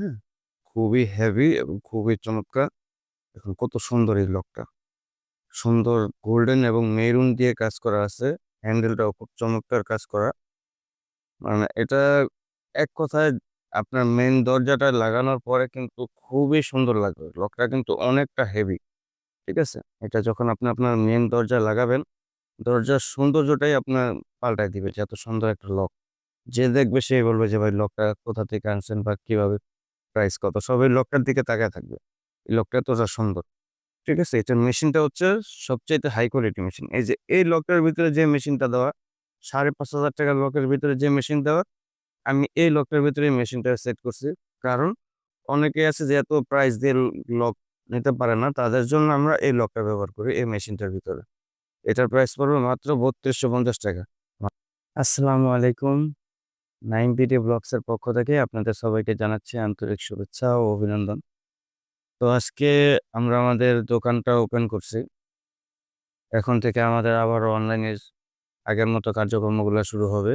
হ্যাঁ। খুবই হেভি এবং খুবই চমৎকার। এখন কত সুন্দর এই লকটা সুন্দর গোল্ডেন এবং মেরুন দিয়ে কাজ করা আছে। হ্যান্ডেলটাও খুব চমৎকার কাজ করা। মানে এটা এক কথায় আপনার মেন দরজাটা লাগানোর পরে কিন্তু খুবই সুন্দর লাগবে। লকটা কিন্তু অনেকটা হেভি ঠিক আছে? এটা যখন আপনি আপনার মেন দরজা লাগাবেন, দরজার সৌন্দর্যটাই আপনার পাল্টায় দিবে যে এত সুন্দর একটা লক যে দেখবে সে বলবে যে, ভাই লকটা কোথা থেকে আনছেন বা কীভাবে প্রাইস কত? সবাই লকটার দিকে তাকায় থাকবে। এই লকটা তোটা সুন্দর। ঠিক আছে? এটার মেশিনটা হচ্ছে সবচাইতে হাই কোয়ালিটি মেশিন এই যে, এই লকটার ভিতরে যে মেশিনটা দেওয়া, সাড়ে পাঁচ হাজার টাকার লকের ভিতরে যে মেশিন দেওয়া, আমি এই লকটার ভিতরে মেশিনটা সেট করছি। কারণ অনেকে আছে যে এত প্রাইস দিয়ে লক নিতে পারে না, তাদের জন্য আমরা এই লকটা ব্যবহার করি, এই মেশিনটার ভিতরে। এটার প্রাইস পড়বে মাত্র বত্রিশশো পঞ্চাশ টাকা। আসসালামু আলাইকুম। নাইন বিডি ব্লগসের পক্ষ থেকে আপনাদের সবাইকে জানাচ্ছি আন্তরিক শুভেচ্ছা ও অভিনন্দন। তো আজকে আমরা আমাদের দোকানটা ওপেন করছি। এখন থেকে আমাদের আবার অনলাইনে আগের মতো কার্যক্রমগুলো শুরু হবে।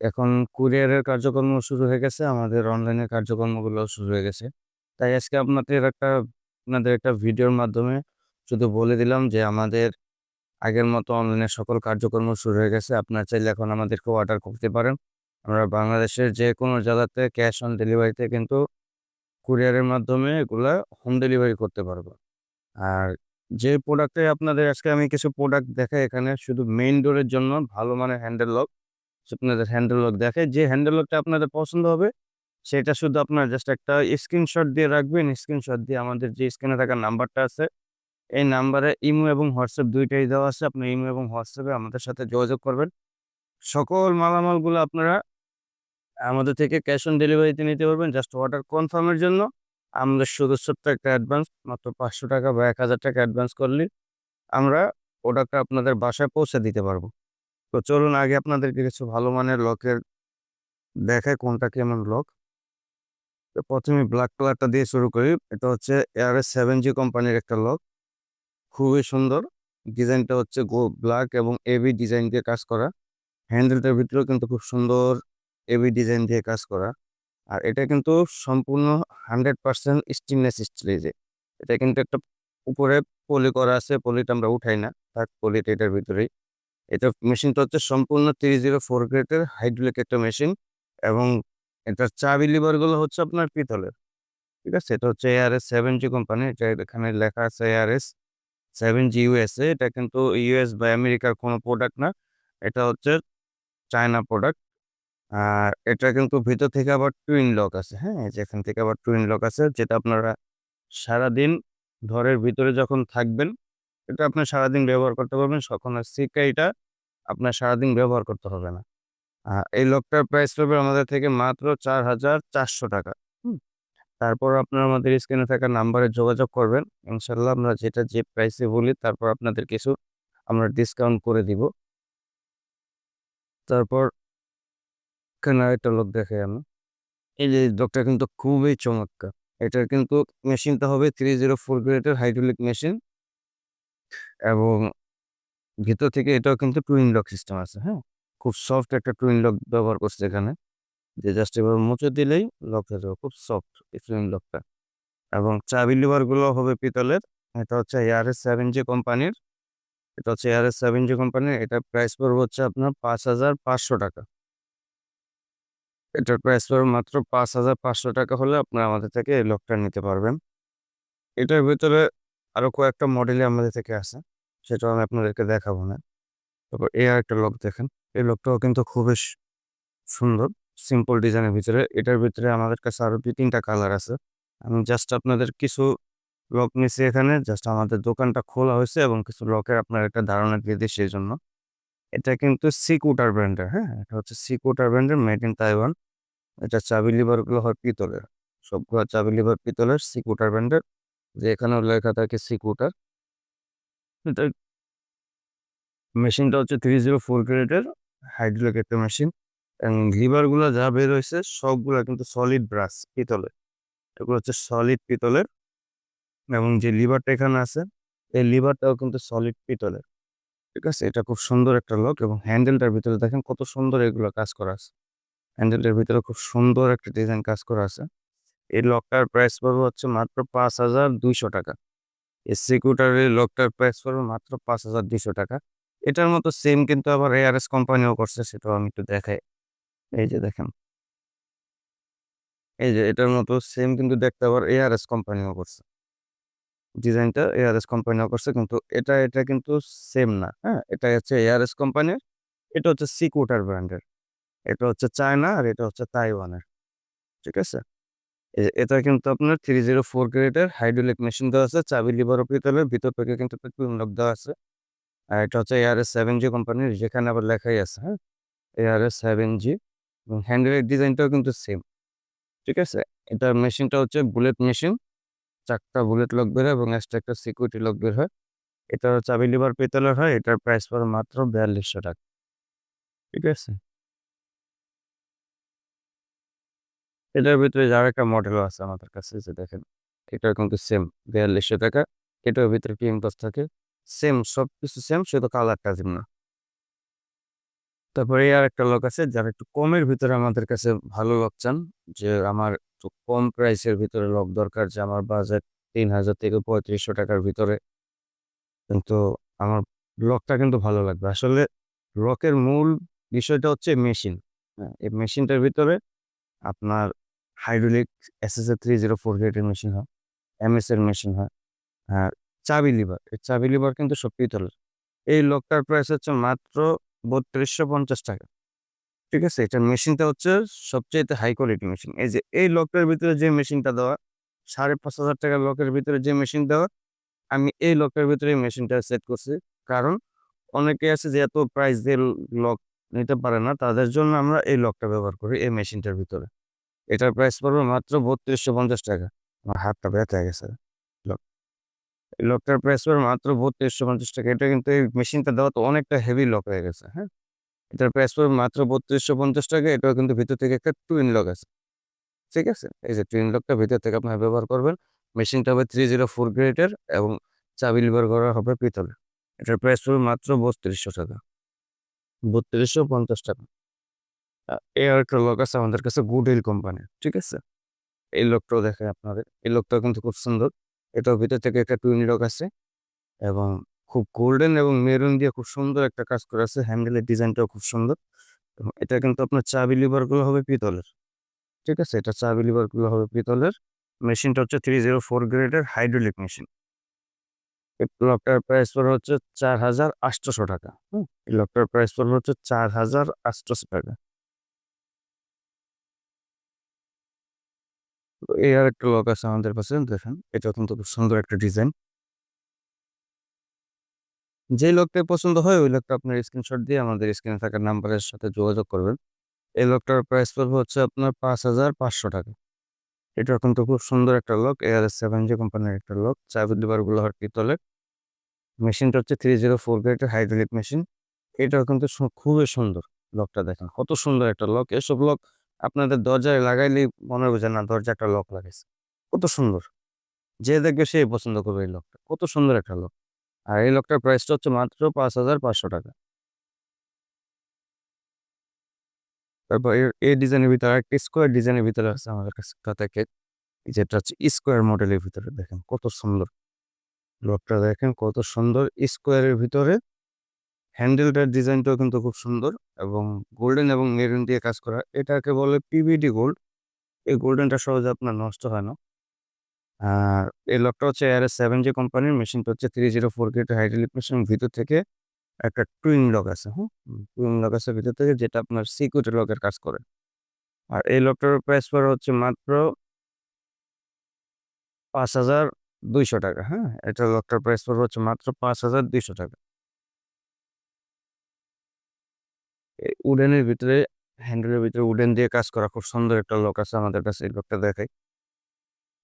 এখন কুরিয়ারের কার্যক্রম শুরু হয়ে গেছে, আমাদের অনলাইনের কার্যক্রমগুলো শুরু হয়ে গেছে। তাই আজকে আপনাদের একটা আপনাদের একটা ভিডিওর মাধ্যমে শুধু বলে দিলাম যে আমাদের আগের মতো অনলাইনে সকল কার্যক্রম শুরু হয়ে গেছে। আপনার চাইলে এখন আমাদেরকে অর্ডার করতে পারেন। আমরা বাংলাদেশের যে কোনো জায়গাতে ক্যাশ অন ডেলিভারিতে কিন্তু কুরিয়ারের মাধ্যমে এগুলা হোম ডেলিভারি করতে পারব। আর যে প্রোডাক্টে আপনাদের আজকে আমি কিছু প্রোডাক্ট দেখাই এখানে, শুধু মেইন ডোরের জন্য ভালো মানের হ্যান্ডেল লক আপনাদের হ্যান্ডেল লক দেখে যে হ্যান্ডেল লকটা আপনাদের পছন্দ হবে, সেটা শুধু আপনার জাস্ট একটা স্ক্রিনশট দিয়ে রাখবেন। স্ক্রিনশট দিয়ে আমাদের যে স্ক্রিনে থাকা নাম্বারটা আছে, এই নাম্বারে ইমো এবং হোয়াটসঅ্যাপ দুইটাই দেওয়া আছে। আপনি ইমো এবং হোয়াটসঅ্যাপে আমাদের সাথে যোগাযোগ করবেন। সকল মালামালগুলো আপনারা আমাদের থেকে ক্যাশ অন ডেলিভারিতে নিতে পারবেন জাস্ট অর্ডার কনফার্মের জন্য। আমাদের ছোট্ট একটা অ্যাডভান্স মাত্র পাঁচশো টাকা বা এক হাজার টাকা অ্যাডভান্স করলে আমরা প্রোডাক্টটা আপনাদের বাসায় পৌঁছে দিতে পারব। তো চলুন আগে আপনাদেরকে কিছু ভালো মানের লকের দেখায় কোনটা কেমন লক। তো প্রথমে ব্ল্যাক কালারটা দিয়ে শুরু করি, এটা হচ্ছে এয়ার এস সেভেন জি কোম্পানির একটা লক। খুবই সুন্দর, ডিজাইনটা হচ্ছে গো ব্ল্যাক এবং এবি ডিজাইন দিয়ে কাজ করা। হ্যান্ডেলটার ভিতরেও কিন্তু খুব সুন্দর এবি ডিজাইন দিয়ে কাজ করা। আর এটা কিন্তু সম্পূর্ণ হান্ড্রেড পার্সেন্ট স্টিনলেস স্টিলেজে এটা কিন্তু একটা উপরে পলি করা আছে, পলিটা আমরা উঠাই না, তার পলিটা এটার ভিতরেই। এটা মেশিনটা হচ্ছে সম্পূর্ণ থ্রি জিরো ফোর গ্রেডের হাইড্রোলিক একটা মেশিন এবং এটার চাবি লিভারগুলো হচ্ছে আপনার পিতলের। ঠিক আছে? এটা হচ্ছে এআরএস সেভেন জি কোম্পানি এটা এখানে লেখা আছে এআরএস সেভেন জি ইউএসএ এটা কিন্তু ইউএস বা আমেরিকার কোনো প্রোডাক্ট না, এটা হচ্ছে চায়না প্রোডাক্ট আর এটা কিন্তু ভিতর থেকে আবার টুইন লক আছে হ্যাঁ? যেখান থেকে আবার টুইন লক আছে, যেটা আপনারা সারাদিন ঘরের ভিতরে যখন থাকবেন, এটা আপনি সারাদিন ব্যবহার করতে পারবেন। তখন আর সিকাইটা আপনার সারাদিন ব্যবহার করতে হবে না। এই লকটার প্রাইস পড়বে আমাদের থেকে মাত্র চার হাজার চারশো টাকা তারপর আপনারা আমাদের স্ক্রিনে থাকা নাম্বারে যোগাযোগ করবেন। ইনশাল্লাহ আমরা যেটা যে প্রাইসে বলি, তারপর আপনাদের কিছু আমরা ডিসকাউন্ট করে দিব। তারপর এখানে আরেকটা লোক দেখে আমি? এই যে লোকটা কিন্তু খুবই চমৎকার। এটার কিন্তু মেশিনটা হবে থ্রি জিরো ফোর গ্রেডের হাইড্রোলিক মেশিন এবং ভিতর থেকে এটাও কিন্তু টুইন লক সিস্টেম আছে হ্যাঁ? খুব সফট একটা টুইন লক ব্যবহার করছে এখানে। যে জাস্ট এবার মুছে দিলেই লক হয়ে যাবে, খুব সফট এই টুইন লকটা এবং চাবি লিভারগুলো হবে পিতলের, এটা হচ্ছে এয়ারএস সেভেন জি কোম্পানির এটা হচ্ছে এয়ারএস সেভেন জি কোম্পানির এটা প্রাইস পড়বে হচ্ছে আপনার পাঁচ হাজার পাঁচশো টাকা। এটার প্রাইস পড়বে মাত্র পাঁচ হাজার পাঁচশো টাকা হলে আপনারা আমাদের থেকে এই লকটা নিতে পারবেন। এটার ভিতরে আরও কয়েকটা মডেলে আমাদের থেকে আছে, সেটাও আমি আপনাদেরকে দেখাবো না। তারপর এ আর একটা লক দেখেন, এই লকটাও কিন্তু খুবই সুন্দর সিম্পল ডিজাইনের ভিতরে। এটার ভিতরে আমাদের কাছে আরও দুই তিনটা কালার আছে। আমি জাস্ট আপনাদের কিছু লক নিছি এখানে জাস্ট আমাদের দোকানটা খোলা হয়েছে এবং কিছু লকের আপনার একটা ধারণা দিয়ে দিই সেই জন্য। এটা কিন্তু সিকুটার ব্র্যান্ডের হ্যাঁ? এটা হচ্ছে সিকুটার ব্র্যান্ডের মেড ইন তাইওয়ান এটা চাবি লিভারগুলো হয় পিতলের। সবগুলো চাবি লিভার পিতলের সিকুটার ব্র্যান্ডের যে এখানেও লেখা থাকে সিকুটার এটা মেশিনটা হচ্ছে থ্রি জিরো ফোর গ্রেডের হাইড্রোলিক একটা মেশিন লিভারগুলো যা বের হয়েছে সবগুলো কিন্তু সলিড ব্রাশ পিতলের। এগুলো হচ্ছে সলিড পিতলের। এবং যে লিভারটা এখানে আছে, এই লিভারটাও কিন্তু সলিড পিতলের। ঠিক আছে? এটা খুব সুন্দর একটা লক এবং হ্যান্ডেলটার ভিতরে দেখেন কত সুন্দর এগুলো কাজ করা আছে। হ্যান্ডেলটার ভিতরে খুব সুন্দর একটা ডিজাইন কাজ করা আছে। এই লকটার প্রাইস পড়বে হচ্ছে মাত্র পাঁচ হাজার দুইশো টাকা। এই সিকিউটারের লকটার প্রাইস পড়বে মাত্র পাঁচ হাজার দুইশো টাকা। এটার মতো সেম কিন্তু আবার এআরএস কোম্পানিও করছে, সেটাও আমি একটু দেখাই। এই যে দেখেন। এই যে এটার মতো সেম কিন্তু দেখতে আবার এআরএস কোম্পানিও করছে। ডিজাইনটা এআরএস কোম্পানিও করছে। কিন্তু এটা এটা কিন্তু সেম না হ্যাঁ? এটা হচ্ছে এআরএস কোম্পানির এটা হচ্ছে সিকুটার ব্র্যান্ডের এটা হচ্ছে চায়না আর এটা হচ্ছে তাইওয়ানের ঠিক আছে? এটা কিন্তু আপনার থ্রি জিরো ফোর গ্রেডের হাইড্রোলিক মেশিন দেওয়া আছে, চাবি লিভার পিতলের, ভিতর থেকে কিন্তু লক দেওয়া আছে। আর এটা হচ্ছে এআরএস সেভেন জি কোম্পানির যেখানে আবার লেখাই আছে হ্যাঁ? এআরএস সেভেন জি এবং হ্যান্ডেলের ডিজাইনটাও কিন্তু সেম ঠিক আছে? এটার মেশিনটা হচ্ছে বুলেট মেশিন চারটা বুলেট লক বের হয় এবং এক্সট্রা একটা সিকিউরিটি লক বের হয়। এটা চাবি লিভার পিতলের হয়, এটার প্রাইস পড়ে মাত্র বিয়াল্লিশশো টাকা। ঠিক আছে? এটার ভিতরে যার একটা মডেলও আছে আমাদের কাছে, যে দেখেন এটা কিন্তু সেম বিয়াল্লিশশো টাকা। এটার ভিতরে টিম পাস থাকে? সেম সব কিছু সেম শুধু কালার কালারটা না। তারপরে আর একটা লোক আছে, যারা একটু কমের ভিতরে আমাদের কাছে ভালো লোক চান, যে আমার একটু কম প্রাইসের ভিতরে লক দরকার যে আমার বাজেট তিন হাজার থেকে পঁয়ত্রিশশো টাকার ভিতরে। কিন্তু আমার লকটা কিন্তু ভালো লাগবে। আসলে লকের মূল বিষয়টা হচ্ছে মেশিন হ্যাঁ এই মেশিনটার ভিতরে আপনার hydraulic S S A three zero four গ্রেডের মেশিন হয় এম এস এর মেশিন হয়, আর চাবি লিভার এই চাবি লিভার কিন্তু সব পিতলের এই লকটার প্রাইস হচ্ছে মাত্র বত্রিশশো পঞ্চাশ টাকা। ঠিক আছে? এটা মেশিনটা হচ্ছে সবচেয়ে হাই কোয়ালিটি মেশিন এই যে, এই লকটার ভিতরে যে মেশিনটা দেওয়া, সাড়ে পাঁচ হাজার টাকার লকের ভিতরে যে মেশিন দেওয়া, আমি এই লকের ভিতরে মেশিনটা সেট করছি। কারণ অনেকে আছে যে এত প্রাইস দিয়ে লক নিতে পারে না, তাদের জন্য আমরা এই লকটা ব্যবহার করি, এই মেশিনটার ভিতরে। এটার প্রাইস পড়বে মাত্র বত্রিশশো পঞ্চাশ টাকা। আমার হাতটা ব্যথা গেছে। লক, এই লকটার প্রাইস পড়বে মাত্র বত্রিশশো পঞ্চাশ টাকা। এটা কিন্তু এই মেশিনটা দেওয়া তো অনেকটা হেভি লক হয়ে গেছে হ্যাঁ? এটার প্রাইস পড়বে মাত্র বত্রিশশো পঞ্চাশ টাকা, এটাও কিন্তু ভিতর থেকে একটা টুইন লক আছে। ঠিক আছে? এই যে টুইন লকটা ভিতর থেকে আপনার ব্যবহার করবেন। মেশিনটা হবে থ্রি জিরো ফোর গ্রেডের এবং চাবি লিভার করা হবে পিতলে এটার প্রাইস পড়বে মাত্র বত্রিশশো টাকা। বত্রিশশো পঞ্চাশ টাকা। এই একটা লক আছে আমাদের কাছে গুডহিল কোম্পানি ঠিক আছে? এই লোকটাও দেখে আপনাদের। এই লোকটাও কিন্তু খুব সুন্দর। এটার ভিতর থেকে একটা টুইন লক আছে এবং খুব গোল্ডেন এবং মেরুন দিয়ে খুব সুন্দর একটা কাজ করা আছে। হ্যান্ডেলের ডিজাইনটাও খুব সুন্দর। এটা কিন্তু আপনার চাবি লিভারগুলো হবে পিতলের। ঠিক আছে? এটা চাবি লিভারগুলো হবে পিতলের। মেশিনটা হচ্ছে থ্রি জিরো ফোর গ্রেডের হাইড্রোলিক মেশিন লকটার প্রাইস পড়ে হচ্ছে চার হাজার আটশোশো টাকা। হুম? লকটার প্রাইস পড়বে হচ্ছে চার হাজার আটশোশো টাকা। এই আর একটা লক আছে আমাদের কাছে দেখেন। এটা কিন্তু খুব সুন্দর একটা ডিজাইন যে লোকটাই পছন্দ হয়, ওই লোকটা আপনার স্ক্রিনশট দিয়ে আমাদের স্ক্রিনে থাকা নাম্বারের সাথে যোগাযোগ করবেন। এই লোকটার প্রাইস পড়বে হচ্ছে আপনার পাঁচ হাজার পাঁচশো টাকা। এটা কিন্তু খুব সুন্দর একটা lock A R S seven G কোম্পানির একটা লক লিভারগুলো হয় পিতলের মেশিনটা হচ্ছে থ্রি জিরো ফোর গ্রেডের হাইড্রোলিক মেশিন এটাও কিন্তু সু- খুবই সুন্দর লকটা দেখেন, কত সুন্দর একটা লক এসব লক আপনাদের দরজায় লাগাইলেই মনে যে, না দরজা একটা লক লাগাইছে। কত সুন্দর। যে দেখবে সেই পছন্দ করবে এই লকটা কত সুন্দর একটা লক আর এই লকটার প্রাইসটা হচ্ছে মাত্র পাঁচ হাজার পাঁচশো টাকা। তারপর এই ডিজাইনের ভিতরে একটা স্কোয়ার ডিজাইনের ভিতরে আছে আমাদের কাছে যেটা হচ্ছে স্কোয়ার মডেলের ভিতরে দেখেন কত সুন্দর। লকটা দেখেন কত সুন্দর স্কোয়ারের ভিতরে হ্যান্ডেলটার ডিজাইনটাও কিন্তু খুব সুন্দর এবং গোল্ডেন এবং মেরুন দিয়ে কাজ করা। এটাকে বলে পিভিডি গোল্ড এই গোল্ডেনটা সহজে আপনার নষ্ট হয় না। আর এই লকটা হচ্ছে আর এস সেভেন জি কোম্পানির মেশিনটা হচ্ছে three zero four grade hydraulic machine ভিতর থেকে একটা টুইন লক আছে হ্যাঁ টুইন লক আছে ভিতর থেকে যেটা আপনার সিকিউরিটি লকের কাজ করে। আর এই লকটার প্রাইস পড়ে হচ্ছে মাত্র পাঁচ হাজার দুইশো টাকা হ্যাঁ? এটা লকটার প্রাইস পড়বে হচ্ছে মাত্র পাঁচ হাজার দুইশো টাকা। উডেনের ভিতরে হ্যান্ডেলের ভিতরে উডেন দিয়ে কাজ করা খুব সুন্দর একটা লক আছে আমাদের কাছে, এই লকটা দেখাই।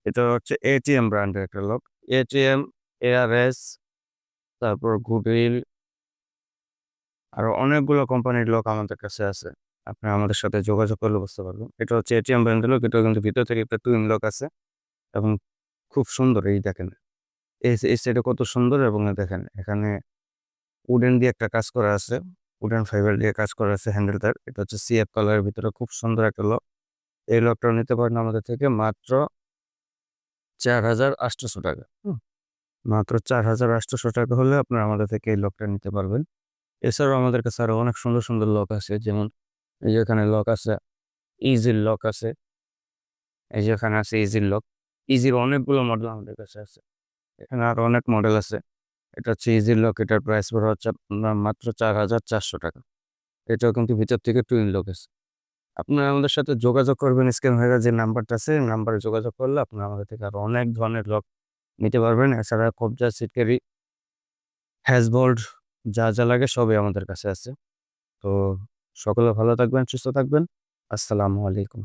এটা হচ্ছে এটিএম ব্র্যান্ডের একটা লক এটিএম এআরএস তারপর গুগল আরও অনেকগুলো কোম্পানির লক আমাদের কাছে আছে। আপনি আমাদের সাথে যোগাযোগ করলে বুঝতে পারবেন। এটা হচ্ছে এটিএম ব্র্যান্ডের লক এটা কিন্তু ভিতর থেকে একটা টুইন লক আছে। এবং খুব সুন্দর এই দেখেন। এই সাইডে কত সুন্দর এবং দেখেন, এখানে উডেন দিয়ে একটা কাজ করা আছে। উডেন ফাইবার দিয়ে কাজ করা আছে হ্যান্ডেলটার এটা হচ্ছে সিএফ কালারের ভিতরে খুব সুন্দর একটা লক এই লকটা নিতে পারেন আমাদের থেকে মাত্র চার হাজার আটশোশো টাকা। মাত্র চার হাজার আটশোশো টাকা হলে আপনারা আমাদের থেকে এই লকটা নিতে পারবেন। এছাড়াও আমাদের কাছে আরও অনেক সুন্দর সুন্দর লক আছে। যেমন এই যে এখানে লক আছে ইজির লক আছে। এই যে এখানে আছে ইজির লক ইজির অনেকগুলো মডেল আমাদের কাছে আছে। এখানে আরও অনেক মডেল আছে। এটা হচ্ছে ইজির লক এটার প্রাইস পড়ে হচ্ছে আপনার মাত্র চার হাজার চারশো টাকা। এটাও কিন্তু ভিতর থেকে টুইন লক আছে। আপনারা আমাদের সাথে যোগাযোগ করবেন স্ক্যান হয়ে যে নাম্বারটা আছে নাম্বারে যোগাযোগ করলে আপনারা আমাদের থেকে আরও অনেক ধরনের লক নিতে পারবেন। এছাড়া কবজা সিটকারি হ্যাজবোল্ড যা যা লাগে সবই আমাদের কাছে আছে। তো সকলে ভালো থাকবেন, সুস্থ থাকবেন। আসসালামু আলাইকুম।